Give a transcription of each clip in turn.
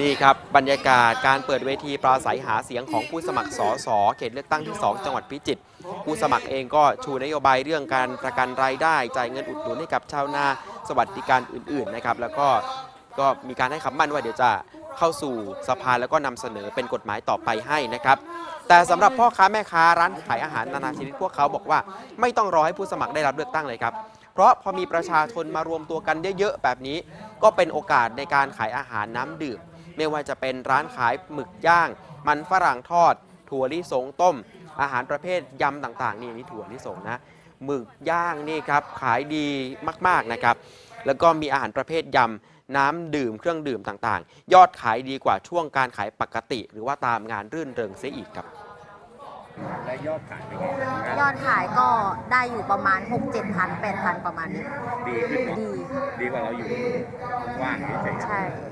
นี่ครับบรรยากาศการเปิดเวทีปราศัยหาเสียงของผู้สมัครสสเขตเลือกตั้งที่ 2 จังหวัดพิจิตรผู้สมัครเองก็ชูนโยบายเรื่องการประกันรายได้ จ่ายเงินอุดหนุนให้กับชาวนาสวัสดิการอื่นๆนะครับแล้วก็ก็มีการให้คำมั่นว่าเดี๋ยวจะเข้าสู่สภาแล้วก็นำเสนอเป็นกฎหมายต่อไปให้นะครับ แต่สำหรับพ่อค้าแม่ค้าร้านขายอาหารนานาชนิดพวกเขาบอกว่า ไม่ต้องรอให้ผู้สมัครได้รับเลือกตั้งเลยครับเพราะพอมีประชาชนมารวมตัวกันเยอะๆแบบนี้ ก็เป็นโอกาสในการขายอาหารน้ำดื่ม ไม่ว่าจะเป็นร้านขายหมึกย่าง มันฝรั่งทอด ถั่วลิสงต้ม อาหารประเภทยำต่างๆ นี่นี่ถั่วลิสงนะหมึกย่างนี่ครับขายดีมากๆนะครับ แล้วก็มีอาหารประเภทยำน้ำดื่มเครื่องดื่มต่างๆ ยอดขายดีกว่าช่วงการขายปกติ หรือว่าตามงานรื่นเริงเสียอีกครับและยอดขายเป็นไงยอดขายก็ได้อยู่ประมาณ 6 7พัน8พันประมาณนี้ ดีขึ้นเนอะดี ดีกว่าเราอยู่ว่างเฉยๆ ใช่เพ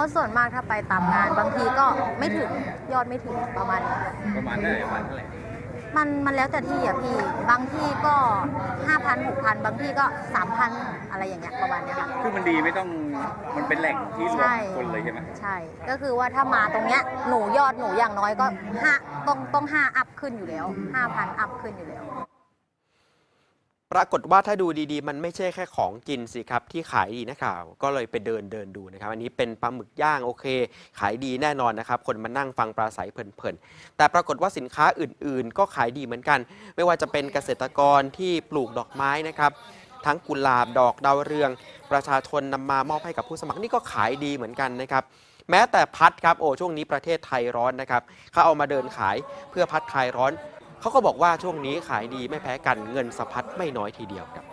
ราะส่วนมากถ้าไปตามงานบางทีก็ไม่ถึงยอดไม่ถึงประมาณนี้ประมาณเท่าไหร่ประมาณเท่าไหร่มันมันแล้วแต่ที่อะพี่ บางที่ก็ 5,000 6,000 บางที่ก็ 3,000 อะไรอย่างเงี้ยประมาณเนี้ยค่ะ คือมันดีไม่ต้องมันเป็นแหล่งที่รวมคนเลยใช่ไหมใช่ ก็คือว่าถ้ามาตรงเนี้ยหนูยอดหนูอย่างน้อยก็ห้าต้องต้องห้าอัพขึ้นอยู่แล้ว 5,000 อัพขึ้นอยู่แล้ว ปรากฏว่าถ้าดูดีๆ มันไม่ใช่แค่ของกินสิครับที่ขายดีนะข่าว ก็เลยไปเดินเดินดูนะครับ อันนี้เป็นปลาหมึกย่างโอเค ขายดีแน่นอนนะครับ คนมานั่งฟังปราศัยเพลินๆ แต่ปรากฏว่าสินค้าอื่นๆ ก็ขายดีเหมือนกัน ไม่ว่าจะเป็นเกษตรกรที่ปลูกดอกไม้นะครับทั้งกุหลาบดอกดาวเรือง ประชาชนนำมามอบให้กับผู้สมัครนี่ก็ขายดีเหมือนกันนะครับแม้แต่พัดครับโอ้ช่วงนี้ประเทศไทยร้อนนะครับเขาเอามาเดินขายเพื่อพัดคลายร้อน เขาก็บอกว่าช่วงนี้ขายดีไม่แพ้กันเงินสะพัดไม่น้อยทีเดียวครับ